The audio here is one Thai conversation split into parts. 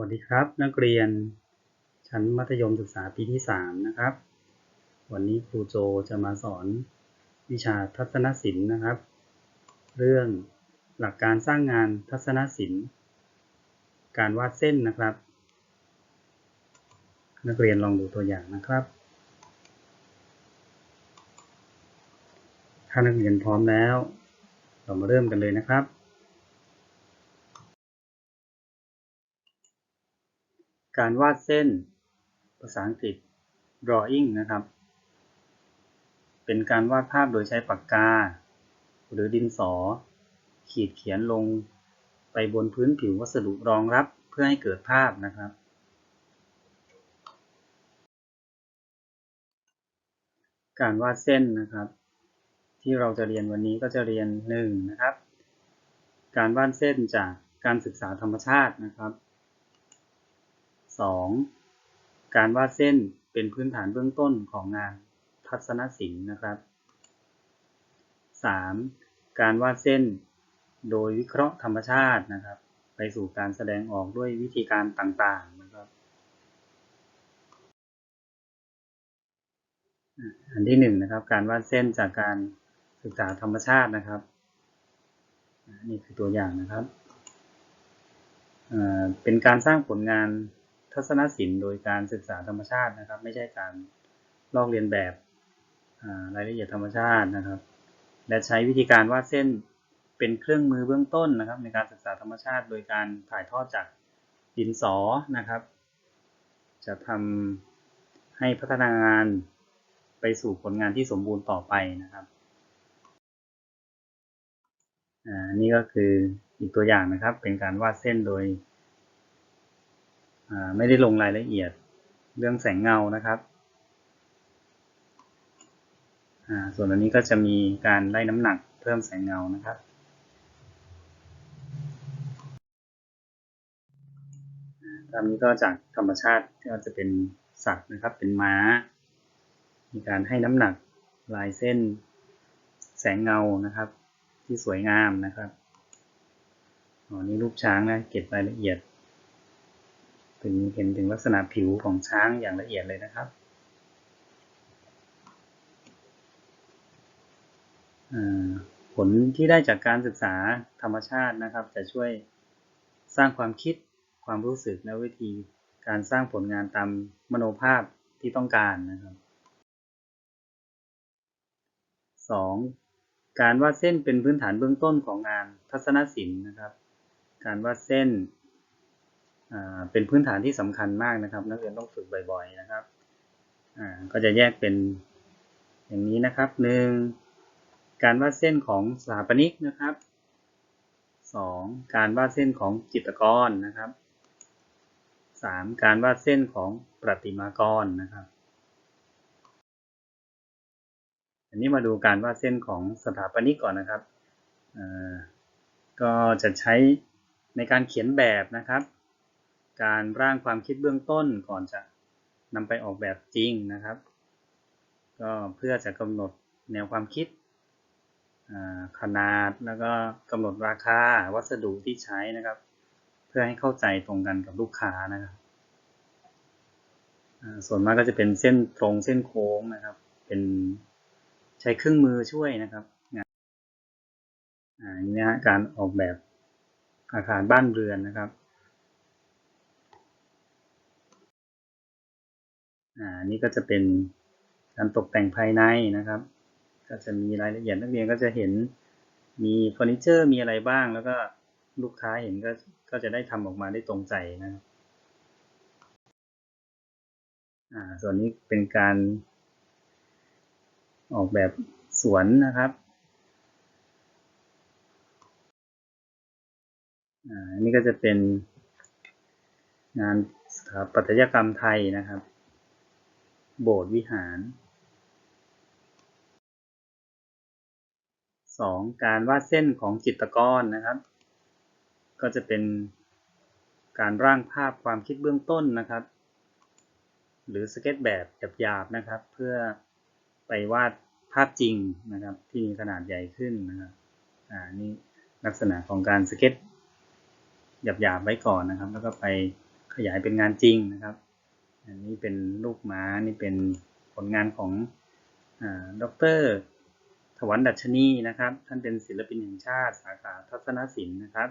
วัสดีครับ นักเรียนชั้นมัธยมศึกษาปีที่ 3 นะครับ วันนี้ครูโจจะมาสอนวิชาทัศนศิลป์นะครับ เรื่องหลักการสร้างงานทัศนศิลป์ การวาดเส้นนะครับ นักเรียนลองดูตัวอย่างนะครับ ถ้านักเรียนพร้อมแล้ว เรามาเริ่มกันเลยนะครับ การวาดเส้น ภาษาอังกฤษ drawing นะครับ เป็นการวาดภาพโดยใช้ปากกา หรือดินสอ ขีดเขียนลงไปบนพื้นผิววัสดุรองรับเพื่อให้เกิดภาพนะครับ การวาดเส้นนะครับ ที่เราจะเรียนวันนี้ก็จะเรียนหนึ่งนะครับ การวาดเส้นจากการศึกษาธรรมชาตินะครับ 2. การวาดเส้นเป็นพื้นฐานเบื้องต้นของงานทัศนศิลป์นะครับ 3. การวาดเส้นโดยวิเคราะห์ธรรมชาตินะครับ ไปสู่การแสดงออกด้วยวิธีการต่างๆนะครับ อันที่หนึ่งนะครับการวาดเส้นจากการศึกษาธรรมชาตินะครับ นี่คือตัวอย่างนะครับเป็นการสร้างผลงาน ทัศนศิลป์โดยการศึกษาธรรมชาตินะครับ ไม่ใช่การลอกเลียนแบบรายละเอียดธรรมชาตินะครับ และใช้วิธีการวาดเส้นเป็นเครื่องมือเบื้องต้นนะครับ ในการศึกษาธรรมชาติ โดยการถ่ายทอดจากดินสอนะครับ จะทำให้พัฒนางานไปสู่ผลงานที่สมบูรณ์ต่อไปนะครับนี่ก็คืออีกตัวอย่างนะครับ เป็นการวาดเส้นโดย ไม่ได้ลงรายละเอียดเรื่องแสงเงานะครับส่วนอันนี้ก็จะมีการไล่น้ำหนักเพิ่มแสงเงานะครับ ตามนี้ก็จากธรรมชาติก็จะเป็นสัตว์นะครับ เป็นม้า มีการให้น้ำหนักลายเส้นแสงเงานะครับ ที่สวยงามนะครับอ๋อนี่รูปช้างนะเก็บรายละเอียด ถึงเห็นถึงลักษณะผิวของช้างอย่างละเอียดเลยนะครับผลที่ได้จากการศึกษาธรรมชาตินะครับ จะช่วยสร้างความคิดความรู้สึกและวิธีการสร้างผลงานตามมโนภาพที่ต้องการนะครับ 2. การวาดเส้นเป็นพื้นฐานเบื้องต้นของงานทัศนศิลป์นะครับ การวาดเส้น เป็นพื้นฐานที่สำคัญมากนะครับ นักเรียนต้องฝึกบ่อยๆนะครับก็จะแยกเป็นอย่างนี้นะครับหนึ่งการวาดเส้นของสถาปนิกนะครับสองการวาดเส้นของจิตรกรนะครับสามการวาดเส้นของประติมากรนะครับ อันนี้มาดูการวาดเส้นของสถาปนิกก่อนนะครับก็จะใช้ในการเขียนแบบนะครับ การร่างความคิดเบื้องต้นก่อนจะนำไปออกแบบจริงนะครับ ก็เพื่อจะกำหนดแนวความคิดขนาดแล้วก็กำหนดราคาวัสดุที่ใช้นะครับ เพื่อให้เข้าใจตรงกันกับลูกค้านะครับส่วนมากก็จะเป็นเส้นตรงเส้นโค้งนะครับ เป็นใช้เครื่องมือช่วยนะครับอันนี้การออกแบบอาคารบ้านเรือนนะครับ อ่านี่ก็จะเป็นการตกแต่งภายในนะครับ ก็จะมีรายละเอียดนักเรียนก็จะเห็นมีเฟอร์นิเจอร์มีอะไรบ้าง แล้วก็ลูกค้าเห็นก็ก็จะได้ทำออกมาได้ตรงใจนะครับอ่าส่วนนี้เป็นการออกแบบสวนนะครับอ่านี่ก็จะเป็นงานสถาปัตยกรรมไทยนะครับ โบสถ์วิหาร 2. การวาดเส้นของจิตรกรนะครับ ก็จะเป็นการร่างภาพความคิดเบื้องต้นนะครับ หรือสเก็ตแบบหยาบๆนะครับ เพื่อไปวาดภาพจริงนะครับ ที่มีขนาดใหญ่ขึ้นนะครับอ่านี่ลักษณะของการสเก็ตหยาบๆไว้ก่อนนะครับ แล้วก็ไปขขยายเป็นงานจริงนะครับ อันนี้เป็นลูกม้านี่เป็นผลงานของดรถวันดัชนีนะครับ ท่านเป็นศิลปินแห่งชาติสาขาทัศนศิลป์นะครับ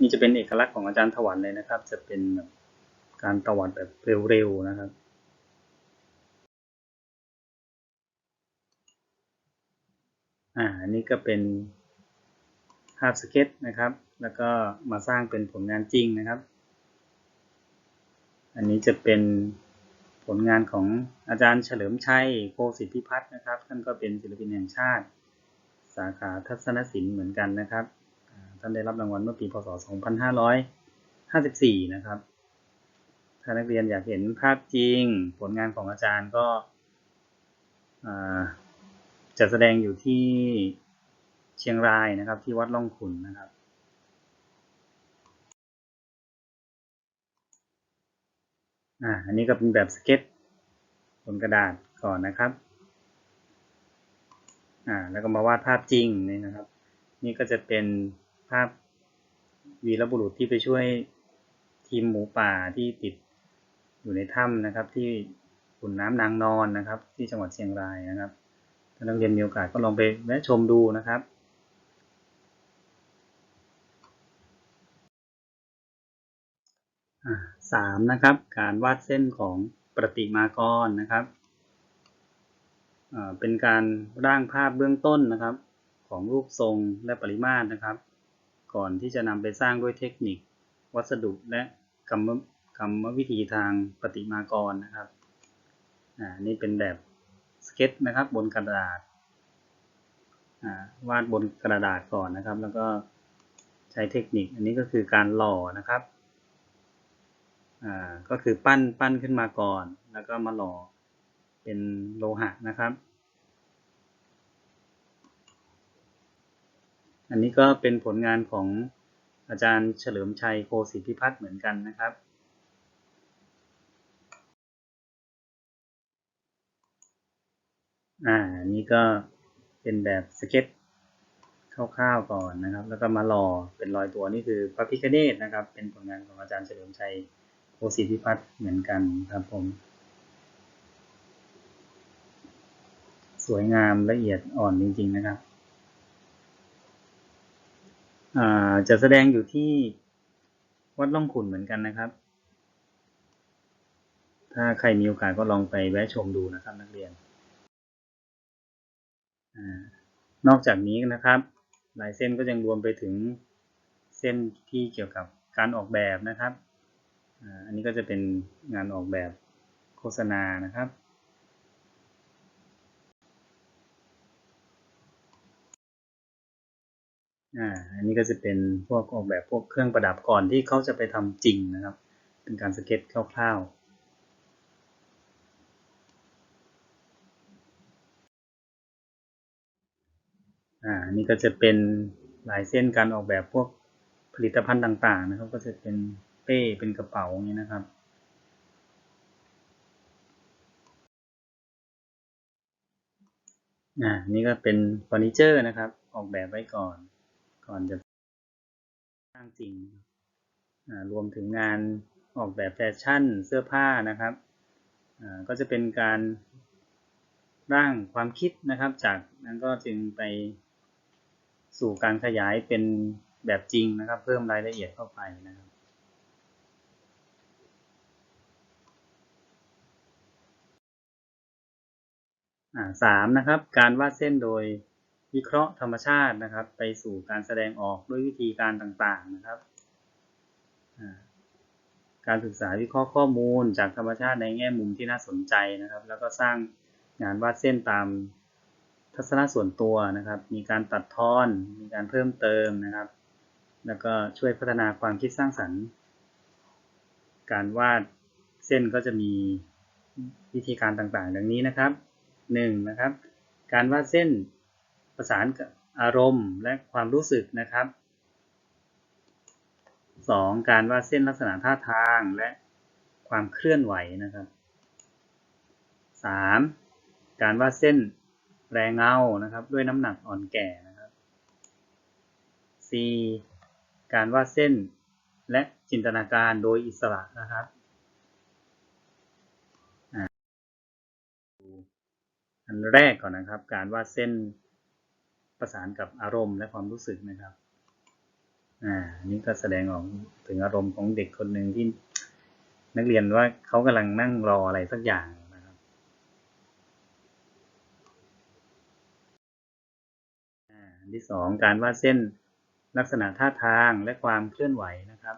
นี่จะเป็นเอกลักษณ์ของอาจารย์ถวันเลยนะครับ จะเป็นแบบการตวัดแบบเร็วๆนะครับอ่านนี้ก็เป็นาพสเก็ตนะครับ แล้วก็มาสร้างเป็นผลงานจริงนะครับ อันนี้จะเป็นผลงานของอาจารย์เฉลิมชัยโคสิทธิพิพัฒน์นะครับ ท่านก็เป็นศิลปินแห่งชาติ สาขาทัศนศิลป์เหมือนกันนะครับ ท่านได้รับรางวัลเมื่อปีพศ 2554 นะครับ ถ้านักเรียนอยากเห็นภาพจริง ผลงานของอาจารย์ก็จะแสดงอยู่ที่ เชียงรายนะครับ ที่วัดล่องขุนนะครับ อ่า อันนี้ก็เป็นแบบสเก็ตบนกระดาษก่อนนะครับ อ่า แล้วก็มาวาดภาพจริงนี่นะครับ นี่ก็จะเป็นภาพวีรบุรุษที่ไปช่วยทีมหมูป่าที่ติดอยู่ในถ้ำนะครับ ที่ขุนน้ำนางนอนนะครับ ที่จังหวัดเชียงรายนะครับถ้านักเรียนมีโอกาสก็ลองไปแวะชมดูนะครับ สามนะครับ การวาดเส้นของประติมากรนะครับเป็นการร่างภาพเบื้องต้นนะครับ ของรูปทรงและปริมาตรนะครับ ก่อนที่จะนำไปสร้างด้วยเทคนิค วัสดุและกรรมกรรมวิธีทางประติมากรนะครับอ่านี่เป็นแบบสเก็ตนะครับบนกระดาษวาดบนกระดาษก่อนนะครับ แล้วก็ใช้เทคนิค อันนี้ก็คือการหล่อนะครับ อ่าก็คือปั้นปั้นขึ้นมาก่อน แล้วก็มาหล่อเป็นโลหะนะครับ อันนี้ก็เป็นผลงานของอาจารย์เฉลิมชัยโคศิพิพัฒน์เหมือนกันนะครับอ่านี่ก็เป็นแบบสเก็ตคร่าวๆก่อนนะครับ แล้วก็มาหล่อเป็นรอยตัวนี่คือพระพิคเนตนะครับ เป็นผลงานของอาจารย์เฉลิมชัย โคศิพิพัฒน์เหมือนกันครับผม สวยงามละเอียดอ่อนจริง ๆ นะครับจะแสดงอยู่ที่วัดล่องขุนเหมือนกันนะครับ ถ้าใครมีโอกาสก็ลองไปแวะชมดูนะครับนักเรียนอนอกจากนี้นะครับ หลายเส้นก็ยังรวมไปถึงเส้นที่เกี่ยวกับการออกแบบนะครับ อันนี้ก็จะเป็นงานออกแบบโฆษณานะครับ อันนี้ก็จะเป็นพวกออกแบบพวกเครื่องประดับก่อนที่เขาจะไปทำจริงนะครับ เป็นการสเก็ตคร่าวๆอ่านี่ก็จะเป็นลายเส้นการออกแบบพวกผลิตภัณฑ์ต่างๆนะครับ ก็จะเป็น เป้เป็นกระเป๋าอย่างนี้นะครับ อ่า นี่ก็เป็นเฟอร์นิเจอร์นะครับ ออกแบบไว้ก่อน ก่อนจะสร้างจริง อ่า รวมถึงงานออกแบบแฟชั่น เสื้อผ้านะครับ อ่า ก็จะเป็นการร่างความคิดนะครับ จากนั้นก็จึงไปสู่การขยายเป็นแบบจริงนะครับ เพิ่มรายละเอียดเข้าไปนะครับ สามนะครับ การวาดเส้นโดยวิเคราะห์ธรรมชาตินะครับ ไปสู่การแสดงออกด้วยวิธีการต่างๆนะครับ การศึกษาวิเคราะห์ข้อมูลจากธรรมชาติในแง่มุมที่น่าสนใจนะครับ แล้วก็สร้างงานวาดเส้นตามทัศนะส่วนตัวนะครับ มีการตัดทอน มีการเพิ่มเติมนะครับ แล้วก็ช่วยพัฒนาความคิดสร้างสรรค์ การวาดเส้นก็จะมีวิธีการต่างๆ ดังนี้นะครับ หนึ่งนะครับ การวาดเส้นประสานกับอารมณ์และความรู้สึกนะครับสองการวาดเส้นลักษณะท่าทางและความเคลื่อนไหวนะครับสามการวาดเส้นแรงเงานะครับ ด้วยน้ำหนักอ่อนแก่นะครับ 4. การวาดเส้นและจินตนาการโดยอิสระนะครับอ่า อันแรกก่อนนะครับ การวาดเส้นประสานกับอารมณ์และความรู้สึกนะครับอ่านี่ก็แสดงออกถึงอารมณ์ของเด็กคนหนึ่งที่นักเรียนว่าเขากำลังนั่งรออะไรสักอย่างนะครับอ่าอันที่สองการวาดเส้นลักษณะท่าทางและความเคลื่อนไหวนะครับ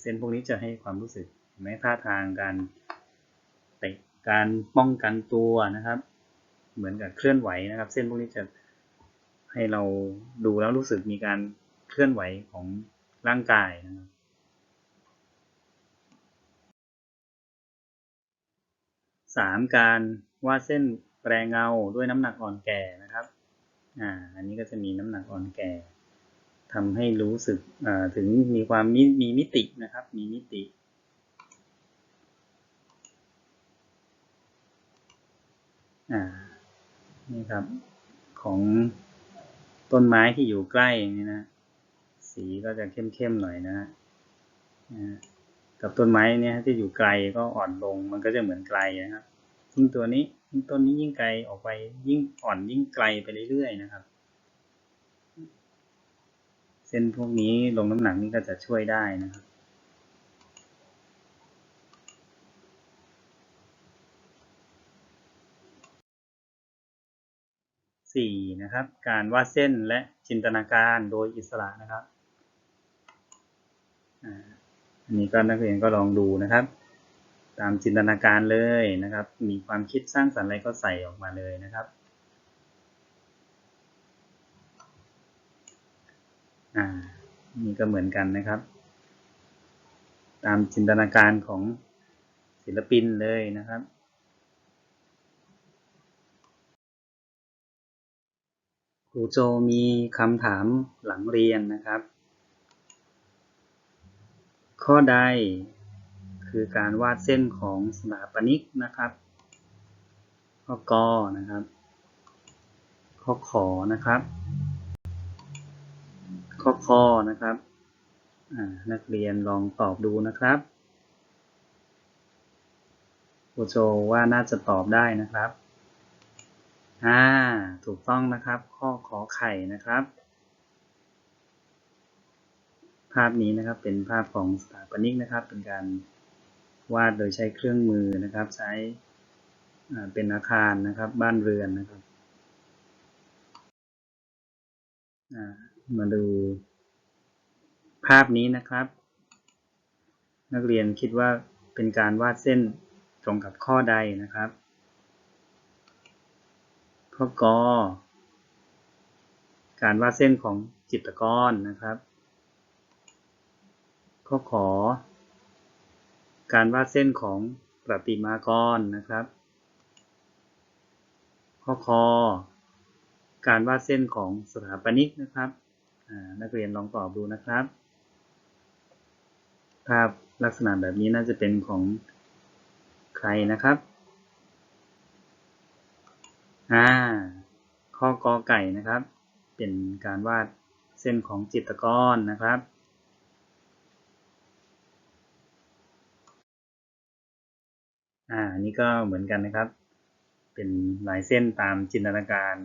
เส้นพวกนี้จะให้ความรู้สึกเห็นไหมท่าทางการเตะการป้องกันตัวนะครับ เหมือนกับเคลื่อนไหวนะครับ เส้นพวกนี้จะให้เราดูแล้วรู้สึกมีการเคลื่อนไหวของร่างกายนะครับสามการวาดเส้นแปรเงาด้วยน้ำหนักอ่อนแก่นะครับอ่าอันนี้ก็จะมีน้ำหนักอ่อนแก่ทำให้รู้สึกอ่าถึงมีความมีมีมิตินะครับ มีมิติอ่า นี่ครับ ของต้นไม้ที่อยู่ใกล้นี่นะ สีก็จะเข้มๆหน่อยนะฮะกับต้นไม้เนี่ยที่อยู่ไกลก็อ่อนลงมันก็จะเหมือนไกลนะครับยิ่งตัวนี้ยิ่งต้นนี้ยิ่งไกลออกไปยิ่งอ่อนยิ่งไกลไปเรื่อยๆนะครับ เส้นพวกนี้ลงน้ำหนักนี่ก็จะช่วยได้นะครับ สี่นะครับ การวาดเส้นและจินตนาการโดยอิสระนะครับอันนี้ก็นักเรียนก็ลองดูนะครับ ตามจินตนาการเลยนะครับ มีความคิดสร้างสรรค์อะไรก็ใส่ออกมาเลยนะครับอ่านี่ก็เหมือนกันนะครับ ตามจินตนาการของศิลปินเลยนะครับ รูโจมีคำถามหลังเรียนนะครับ ข้อใดคือการวาดเส้นของสถาปนิกนะครับ ข้อกอนะครับ ข้อขอนะครับ ข้อคอนะครับนักเรียนลองตอบดูนะครับครูโจว่าน่าจะตอบได้นะครับ อ่า ถูกต้องนะครับ ข้อขอไข่นะครับ ภาพนี้นะครับเป็นภาพของสถาปนิกนะครับ เป็นการวาดโดยใช้เครื่องมือนะครับ ใช้เป็นอาคารนะครับ บ้านเรือนนะครับ มาดูภาพนี้นะครับ นักเรียนคิดว่าเป็นการวาดเส้นตรงกับข้อใดนะครับ ข้อกอการวาดเส้นของจิตรกรนะครับ ข้อขอ การวาดเส้นของประติมากรนะครับ ข้อคอการวาดเส้นของสถาปนิกนะครับนักเรียนลองตอบดูนะครับ ภาพลักษณะแบบนี้น่าจะเป็นของใครนะครับ อ่าข้อกอไก่นะครับ เป็นการวาดเส้นของจิตรกรนะครับ อ่านี่ก็เหมือนกันนะครับ เป็นลายเส้นตามจินตนาการ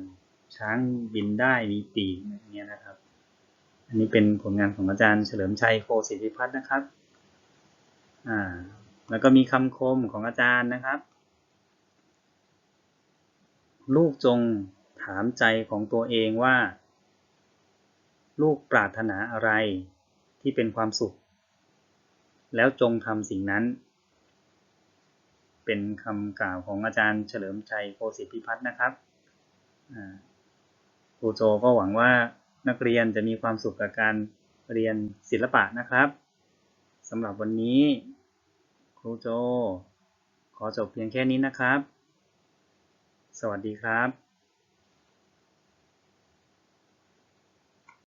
ช้างบินได้มีปีกอย่างเงี้ยนะครับ อันนี้เป็นผลงานของอาจารย์เฉลิมชัยโคศิริพัฒน์นะครับ อ่า แล้วก็มีคำคมของอาจารย์นะครับ ลูกจงถามใจของตัวเองว่า ลูกปรารถนาอะไรที่เป็นความสุข แล้วจงทำสิ่งนั้น เป็นคำกล่าวของอาจารย์เฉลิมชัยโคศิพิพัฒน์นะครับครูโจก็หวังว่านักเรียนจะมีความสุขกับการเรียนศิลปะนะครับสำหรับวันนี้ ครูโจ ขอจบเพียงแค่นี้นะครับ สวัสดีครับ